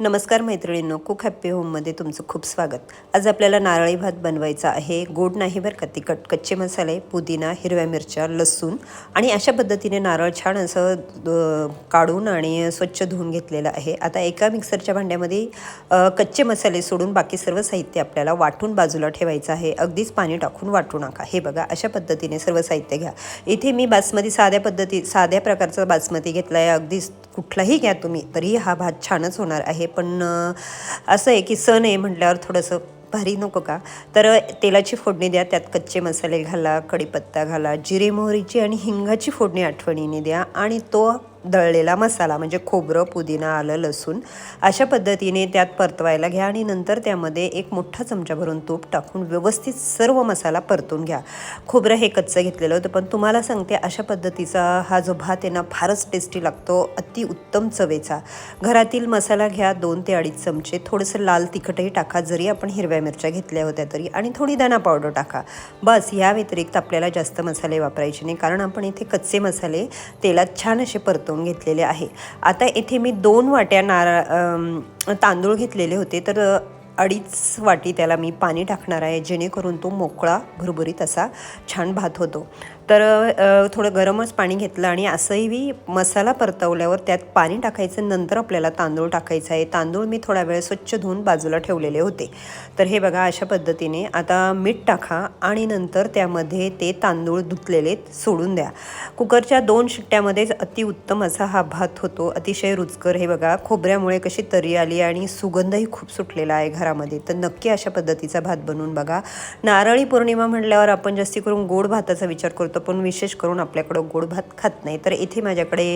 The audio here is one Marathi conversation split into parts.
नमस्कार मैत्रिणींनो कुक हॅप्पी होममध्ये तुमचं खूप स्वागत. आज आपल्याला नारळी भात बनवायचा आहे. गोड नाही बरं का तिखट कच्चे मसाले पुदिना हिरव्या मिरच्या लसूण आणि अशा पद्धतीने नारळ छान असं काढून आणि स्वच्छ धुवून घेतलेलं आहे. आता एका मिक्सरच्या भांड्यामध्ये कच्चे मसाले सोडून बाकी सर्व साहित्य आपल्याला वाटून बाजूला ठेवायचं आहे. अगदीच पाणी टाकून वाटू नका. हे बघा अशा पद्धतीने सर्व साहित्य घ्या. इथे मी बासमती साध्या पद्धती साध्या प्रकारचा बासमती घेतला आहे अगदीच कुठलाही घ्या तुम्ही तरी हा भात छानच होणार आहे. पण असं आहे की सण आहे म्हटल्यावर थोडंसं भारी नको का? तर तेलाची फोडणी द्या त्यात कच्चे मसाले घाला कढीपत्ता घाला जिरे मोहरीची आणि हिंगाची फोडणी आठवणीने द्या आणि तो दळलेला मसाला म्हणजे खोबरं पुदिना आलं लसूण अशा पद्धतीने त्यात परतवायला घ्या आणि नंतर त्यामध्ये एक मोठा चमचा भरून तूप टाकून व्यवस्थित सर्व मसाला परतून घ्या. खोबरं हे कच्चं घेतलेलं होतं पण तुम्हाला सांगते अशा पद्धतीचा हा जो भात आहे ना फारच टेस्टी लागतो अतिउत्तम चवेचा. घरातील मसाला घ्या दोन ते अडीच चमचे थोडंसं लाल तिखटही टाका जरी आपण हिरव्या मिरच्या घेतल्या होत्या तरी आणि थोडी दाणा पावडर टाका. बस या व्यतिरिक्त आपल्याला जास्त मसाले वापरायचे नाही कारण आपण इथे कच्चे मसाले तेलात छान असे परतवून घेतलेले आहे. आता येथे मी दोन वाट्या नारळ तांदूळ घेतलेले होते. तर अडीच वाटी त्याला मी पाणी टाकणार आहे जेणेकरून तो मोकळा भुरभुरीत असा छान भात होतो. तर थोडं गरमच पाणी घेतलं आणि असंही मसाला परतवल्यावर त्यात पाणी टाकायचं नंतर आपल्याला तांदूळ टाकायचा आहे. तांदूळ मी थोडा वेळ स्वच्छ धुवून बाजूला ठेवलेले होते. तर हे बघा अशा पद्धतीने आता मीठ टाका आणि नंतर त्यामध्ये ते तांदूळ धुतलेले सोडून द्या. कुकरच्या दोन शिट्ट्यामध्येच अतिउत्तम असा हा भात होतो. अतिशय रुचकर. हे बघा खोबऱ्यामुळे कशी तरी आली आणि सुगंधही खूप सुटलेला आहे घरामध्ये. तर नक्की अशा पद्धतीचा भात बनवून बघा. नारळी पौर्णिमा म्हटल्यावर आपण जास्ती करून गोड भाताचा विचार करतो. पण विशेष करून आपल्याकडं गोड भात खात नाही. तर इथे माझ्याकडे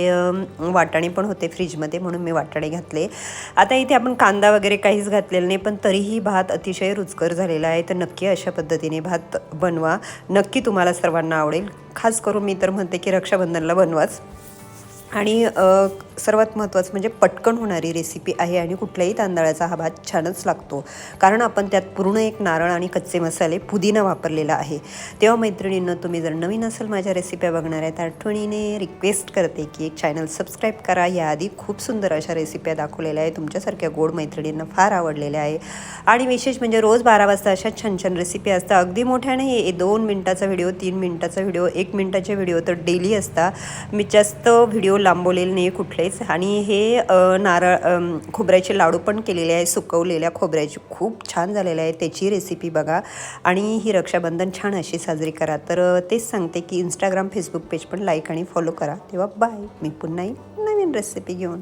वाटाणे पण होते फ्रीजमध्ये म्हणून मी वाटाणे घातले. आता इथे आपण कांदा वगैरे काहीच घातलेलं नाही पण तरीही भात अतिशय रुचकर झालेला आहे. तर नक्की अशा पद्धतीने भात बनवा. नक्की तुम्हाला सर्वांना आवडेल. खास करून मी तर म्हणते की रक्षाबंधनला बनवाच. आणि सर्वात महत्त्वाचं म्हणजे पटकन होणारी रेसिपी आहे आणि कुठल्याही तांदळाचा हा भात छानच लागतो. कारण आपण त्यात पूर्ण एक नारळ आणि कच्चे मसाले पुदिना वापरलेला आहे. तेव्हा मैत्रिणींना तुम्ही जर नवीन असेल माझ्या रेसिप्या बघणार त्या आठवणीने रिक्वेस्ट करते की एक चॅनल सबस्क्राईब करा. याआधी खूप सुंदर अशा रेसिप्या दाखवलेल्या आहे तुमच्यासारख्या गोड मैत्रिणींना फार आवडलेल्या आहे. आणि विशेष म्हणजे रोज बारा वाजता अशा छान छान रेसिपी असतात. अगदी मोठ्या नाही दोन मिनटाचा व्हिडिओ तीन मिनटाचा व्हिडिओ एक मिनटाचे व्हिडिओ तर डेली असतात. मी जास्त व्हिडिओ लांबवलेले नाही आहेच आणि हे नारळ खोबऱ्याचे लाडू पण केलेले आहे सुकवलेल्या खोबऱ्याची. खूप छान झालेले आहे त्याची रेसिपी बघा. आणि ही रक्षाबंधन छान अशी साजरी करा. तर तेच सांगते की इंस्टाग्राम फेसबुक पेज पण लाईक आणि फॉलो करा. तेव्हा बाय मी पुन्हा नवीन रेसिपी घेऊन.